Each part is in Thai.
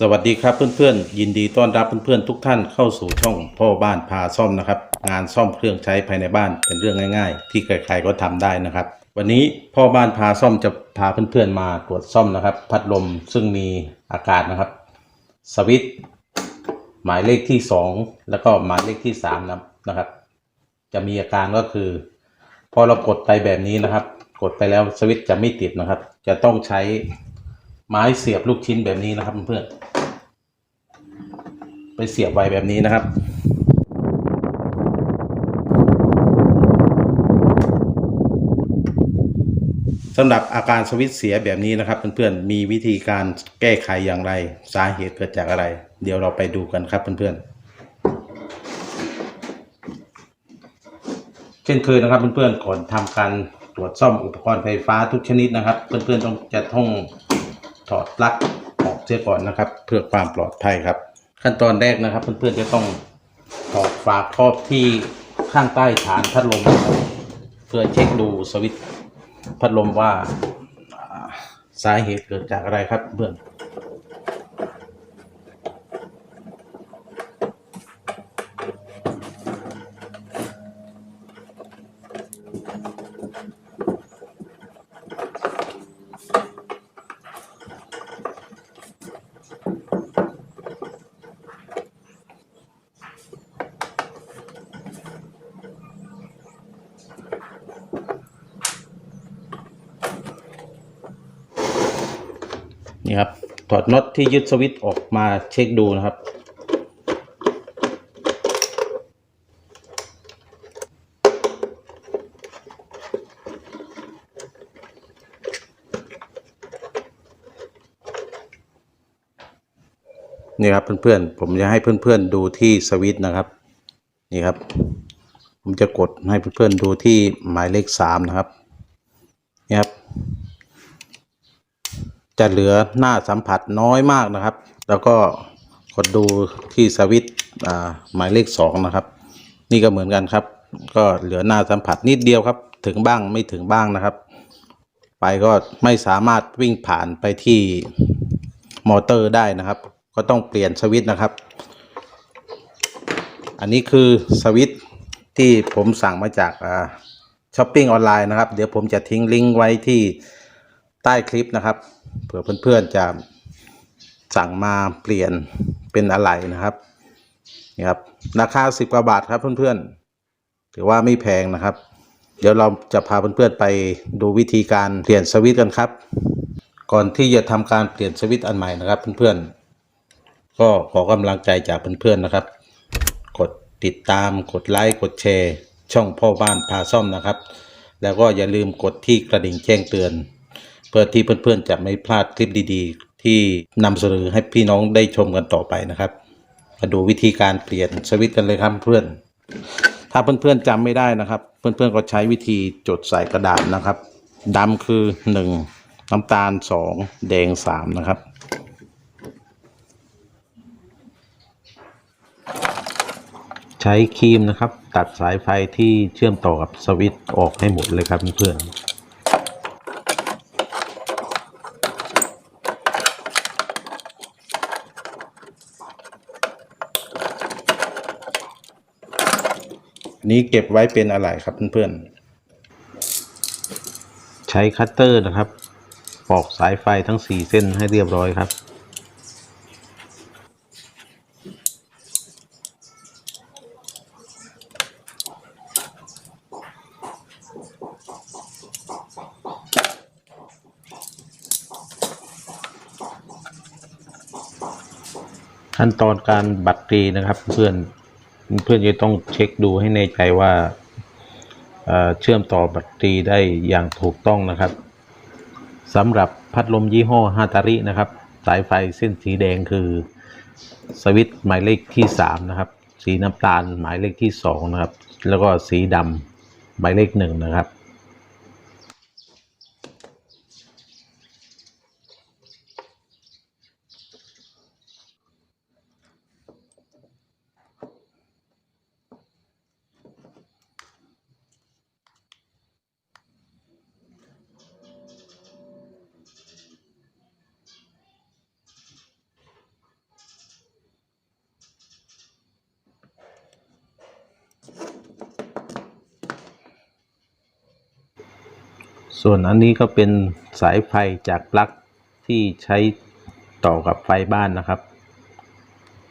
สวัสดีครับเพื่อนๆ ยินดีต้อนรับเพื่อนๆ ทุกท่านเข้าสู่ช่องพ่อบ้านพาซ่อมนะครับ งานซ่อมเครื่องใช้ภายในบ้านเป็นเรื่องง่าย ๆ ที่ใครๆก็ทำได้นะครับ วันนี้พ่อบ้านพาซ่อมจะพาเพื่อนๆมาตรวจซ่อมนะครับ พัดลมซึ่งมีอากาศนะครับ สวิตช์หมายเลขที่ 2 แล้วก็หมายเลขที่3นะนะครับ จะมีอาการก็คือ พอเรากดไปแบบนี้นะครับ กดไปแล้วสวิตจะไม่ติดนะครับ จะต้องใช้ ไม้เสียบลูกชิ้นแบบนี้นะครับเพื่อนไปเสียบไว้แบบนี้นะครับสำหรับอาการสวิตเสียแบบนี้นะครับเพื่อนๆมีวิธีการแก้ไขอย่างไรสาเหตุเกิดจากอะไร เดี๋ยวเราไปดูกันครับเพื่อนๆเช่นเคยนะครับเพื่อนๆก่อนทำการตรวจซ่อมอุปกรณ์ไฟฟ้าทุกชนิดนะครับ เพื่อนๆต้องจะต้อง ถอดปลั๊กออกเสียก่อนนะครับ เพื่อความปลอดภัยครับ ขั้นตอนแรกนะครับเพื่อนๆจะต้องถอดฝาครอบที่ข้างใต้ฐานพัดลม เพื่อเช็คดูสวิตช์พัดลมว่าสาเหตุเกิดจากอะไรครับเพื่อนครับ ถอดน็อตที่ยึดสวิตช์ออกมาเช็คดูนะครับ นี่ครับเพื่อนๆ ผมจะให้เพื่อนๆดูที่สวิตช์นะครับ นี่ครับ ผมจะกดให้เพื่อนๆดูที่หมายเลขสามนะครับ นี่ครับ จะเหลือหน้าสัมผัสน้อยมากนะครับ แล้วก็กดดูที่สวิตช์หมายเลขสองนะครับ นี่ก็เหมือนกันครับ ก็เหลือหน้าสัมผัสนิดเดียวครับ ถึงบ้างไม่ถึงบ้างนะครับ ไปก็ไม่สามารถวิ่งผ่านไปที่มอเตอร์ได้นะครับ ก็ต้องเปลี่ยนสวิตช์นะครับ อันนี้คือสวิตช์ที่ผมสั่งมาจากช้อปปิ้งออนไลน์นะครับ เดี๋ยวผมจะทิ้งลิงก์ไว้ที่ใต้คลิปนะครับ เผื่อเพื่อนๆจะสั่งมาเปลี่ยนเป็นอะไรนะครับนี่ครับราคาสิบกว่าบาทครับเพื่อนๆถือว่าไม่แพงนะครับ เดี๋ยวเราจะพาเพื่อนๆไปดูวิธีการเปลี่ยนสวิตช์กันครับ ก่อนที่จะทำการเปลี่ยนสวิตช์อันใหม่นะครับเพื่อนๆก็ขอกำลังใจจากเพื่อนๆนะครับ กดติดตามกดไลค์กดแชร์ ช่องพ่อบ้านพาซ่อมนะครับ แล้วก็อย่าลืมกดที่กระดิ่งแจ้งเตือน เพื่อที่เพื่อนๆจะไม่พลาดคลิปดีๆ ที่นำเสนอให้พี่น้องได้ชมกันต่อไปนะครับ มาดูวิธีการเปลี่ยนสวิตช์กันเลยครับเพื่อน ถ้าเพื่อนๆจำไม่ได้นะครับ เพื่อนๆก็ใช้วิธีจดใส่กระดาษนะครับดำคือ 1 น้ำตาล 2 แดง 3 นะครับใช้ครีมนะครับ ตัดสายไฟที่เชื่อมต่อกับสวิตช์ออกให้หมดเลยครับเพื่อนๆ นี้เก็บไว้เป็นอะไรครับเพื่อนๆ ใช้คัตเตอร์นะครับ ปอกสายไฟทั้ง 4 เส้นให้เรียบร้อยครับขั้นตอนการบัตรตีนะครับเพื่อน เพื่อนจะต้องเช็คดูให้แน่ใจว่าเชื่อมต่อแบตเตอรี่ได้อย่างถูกต้องนะครับสำหรับพัดลมยี่ห้อฮาตารินะครับ สายไฟเส้นสีแดงคือสวิตช์หมายเลขที่ 3 นะครับ สีน้ำตาลหมายเลขที่ 2 นะครับ แล้วก็สีดำหมายเลข 1 นะครับ ส่วนอันนี้ก็เป็นสายไฟจากปลั๊กที่ใช้ต่อกับไฟบ้านนะครับ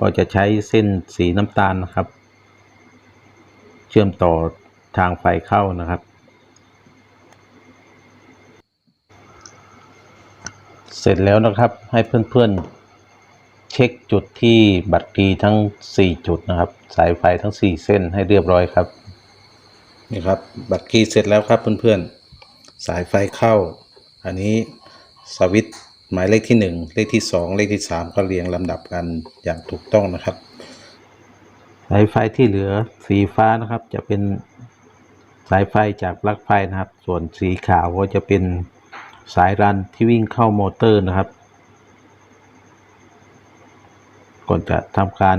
ก็จะใช้เส้นสีน้ำตาลนะครับ เชื่อมต่อทางไฟเข้านะครับ เสร็จแล้วนะครับให้เพื่อนๆ เช็คจุดที่บัตรกีทั้ง 4 จุดนะครับ สายไฟทั้ง 4 เส้นให้เรียบร้อยครับ นี่ครับ บัตรกีเสร็จแล้วครับเพื่อนๆ สายไฟเข้า อันนี้สวิตช์หมายเลขที่ 1 เลขที่ 2 เลขที่ 3 ก็เรียงลำดับกันอย่างถูกต้องนะครับ สายไฟที่เหลือสีฟ้านะครับ จะเป็นสายไฟจากปลั๊กไฟนะครับ ส่วนสีขาวก็จะเป็นสายรันที่วิ่งเข้ามอเตอร์นะครับ ก่อนจะทำการ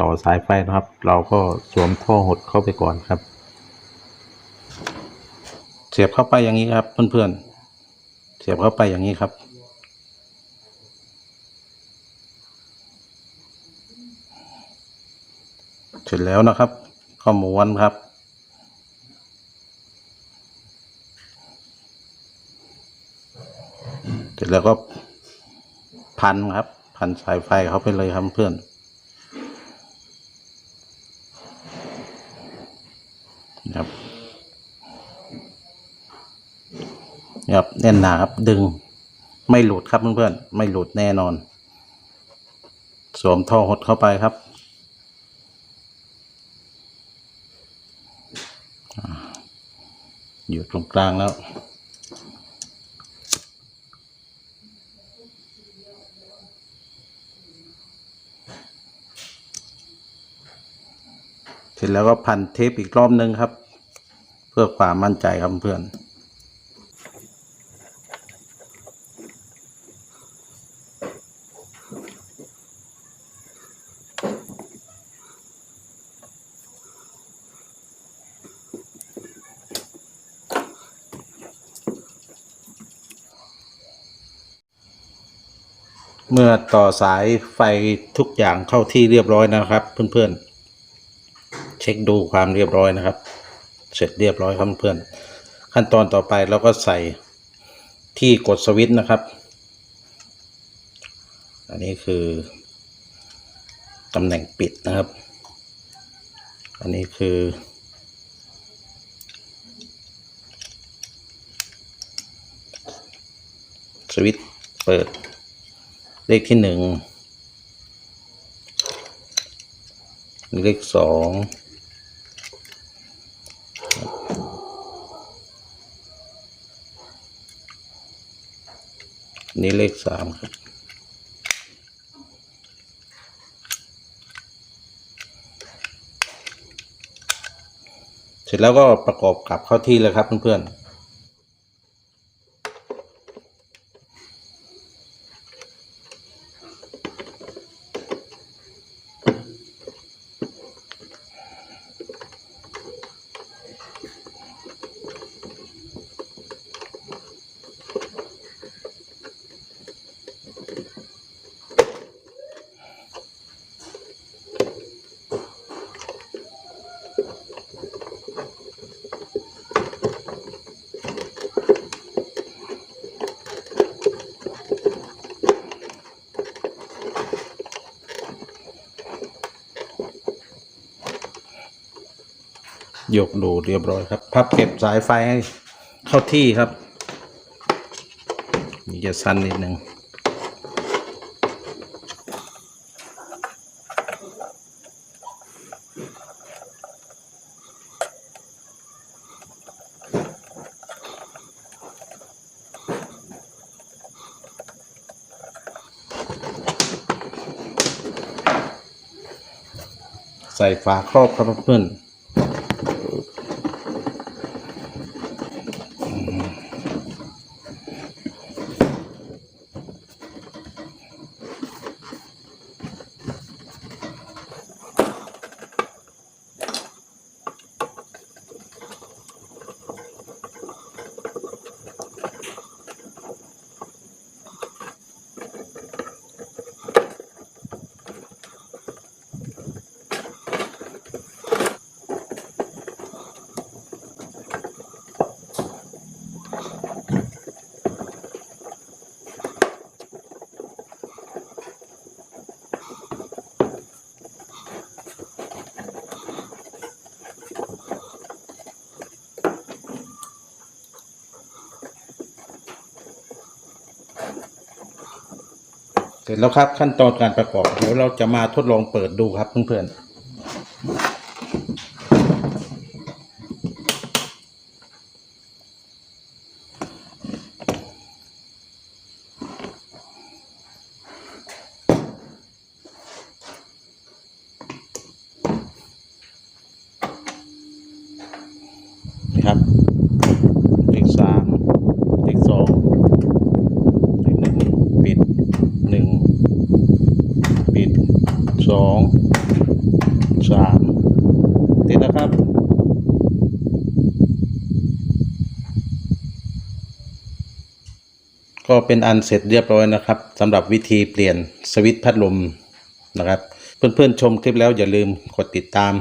ต่อสายไฟนะครับ เราก็สวมท่อหดเข้าไปก่อนครับ เสียบเข้าไปอย่างนี้ครับ เพื่อนๆ เสียบเข้าไปอย่างนี้ครับ เสร็จแล้วนะครับก็ม้วนครับ เสร็จแล้วก็พันครับ พันสายไฟเข้าไปเลยครับเพื่อนครับนี่ ครับแน่นหนาครับดึง ไม่หลุดครับเพื่อนๆไม่หลุดแน่นอน สวมท่อหดเข้าไปครับ อยู่ตรงกลางแล้วเสร็จแล้วก็พันเทปอีกรอบนึงครับ เพื่อความมั่นใจครับเพื่อน เมื่อต่อสายไฟทุกอย่างเข้าที่เรียบร้อยนะครับ เพื่อนๆ เช็คดูความเรียบร้อยนะครับ เสร็จเรียบร้อยครับเพื่อนขั้นตอนต่อไปเราก็ใส่ที่กดสวิตช์นะครับ อันนี้คือตำแหน่งปิดนะครับ อันนี้คือสวิตช์เปิด เลขที่หนึ่งเลขสองนี่เลขสามครับ เสร็จแล้วก็ประกอบกลับเข้าที่เลยครับเพื่อนๆ ยกดูเรียบร้อยครับ พับเก็บสายไฟให้เข้าที่ครับนี่จะสั้นนิดหนึ่งใส่ฝาครอบครับเพื่อน เสร็จแล้วครับขั้นตอนการประกอบเดี๋ยวเราจะมาทดลองเปิดดูครับเพื่อนๆนะครับเลขสามเลขสองเลขหนึ่งปิดหนึ่งปิด สองสามติดแล้วครับ ก็เป็นอันเสร็จเรียบร้อยนะครับสำหรับวิธีเปลี่ยนสวิตช์พัดลมนะครับ เพื่อนๆชมคลิปแล้วอย่าลืมกดติดตาม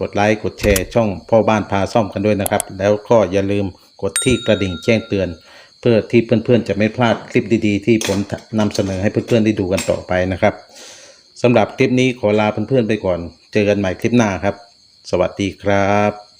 กดไลค์กดแชร์ช่องพ่อบ้านพาซ่อมกันด้วยนะครับ แล้วก็อย่าลืมกดที่กระดิ่งแจ้งเตือนเพื่อที่เพื่อนๆจะไม่พลาดคลิปดีๆ ที่ผมนำเสนอให้เพื่อนๆได้ดูกันต่อไปนะครับ สำหรับคลิปนี้ขอลาเพื่อนๆไปก่อน เจอกันใหม่คลิปหน้าครับ สวัสดีครับ